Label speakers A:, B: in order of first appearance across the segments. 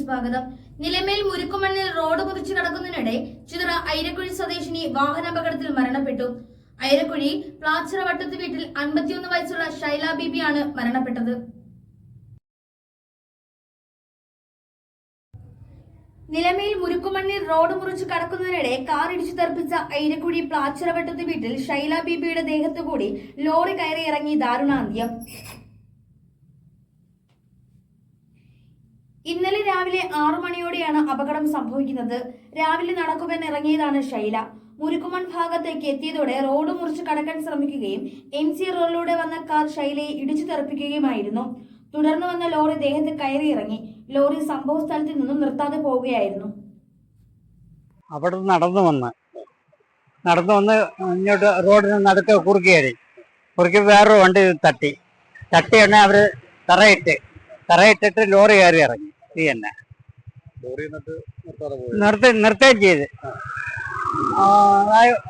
A: സ്വാഗതം. നിലമേൽ മുരുക്കുമണ്ണിൽ റോഡ് മുറിച്ചു കടക്കുന്നതിനിടെ ചിതറ ഐരക്കുഴി സ്വദേശിനി വാഹനാപകടത്തിൽ മരണപ്പെട്ടു. ഐരക്കുഴി പ്ലാച്ചിറ വട്ടത്ത് വീട്ടിൽ അൻപത്തിയൊന്ന് വയസ്സുള്ള ഷൈല ബീബിയാണ് മരണപ്പെട്ടത്. നിലമേൽ മുരുക്കുമണ്ണിൽ റോഡ് മുറിച്ച് കടക്കുന്നതിനിടെ കാർ ഇടിച്ചു തെറിപ്പിച്ച ഐരക്കുഴി പ്ലാച്ചിറവട്ടത്ത് വീട്ടിൽ ഷൈല ബീബിയുടെ ദേഹത്തു കൂടി ലോറി കയറി ഇറങ്ങി ദാരുണാന്ത്യം. ഇന്നലെ രാവിലെ ആറു മണിയോടെയാണ് അപകടം സംഭവിക്കുന്നത്. രാവിലെ നടക്കുമെന്ന് ഇറങ്ങിയതാണ് ശൈല. മുരുക്കുമൺ ഭാഗത്തേക്ക് എത്തിയതോടെ റോഡ് മുറിച്ച് കടക്കാൻ ശ്രമിക്കുകയും എം സി റോഡിലൂടെ വന്ന കാർ ശൈലയെ ഇടിച്ചു തെറിപ്പിക്കുകയുമായിരുന്നു. തുടർന്ന് വന്ന ലോറി ദേഹത്ത് കയറി ഇറങ്ങി. ലോറി സംഭവ സ്ഥലത്ത് നിന്നും നിർത്താതെ പോവുകയായിരുന്നു.
B: അവിടെ നടന്നു വന്ന് നടന്നു വന്ന് ഇങ്ങോട്ട് റോഡിന് നടുക്ക് കുറുക്കിയായി കുറുക്കി വേറൊരു വണ്ടി തട്ടി. തട്ടി തന്നെ അവർ തറയിട്ട് തറയിട്ടിട്ട് ലോറി കയറി ഇറങ്ങി. ഈ തന്നെ
C: ലോറി
B: നിർത്തി നിർത്തുകയും ചെയ്ത്.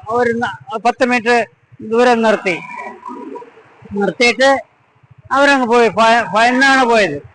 B: ഒരു ന- പത്ത് മിനിറ്റ് ദൂരം നിർത്തി. നിർത്തിയിട്ട് അവരങ്ങ് പോയി. ഭയ- ഭയന്നാണ് പോയത്.